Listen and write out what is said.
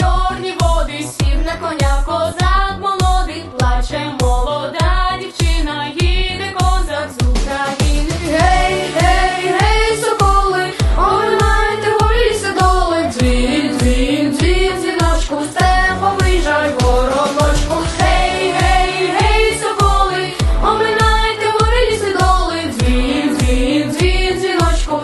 чорні води, сів на коня, козак молодий, плаче молода дівчина, їде козак з України. Гей, гей, гей, соколи, огинайте горіся доли, дзвін, дзвін, дзвін, дзвіночку, степовий жаль вороночку. Гей, гей, гей, соколи, оминайте горіся доли, дзвін, дзвін, дзвін, дзвіночку.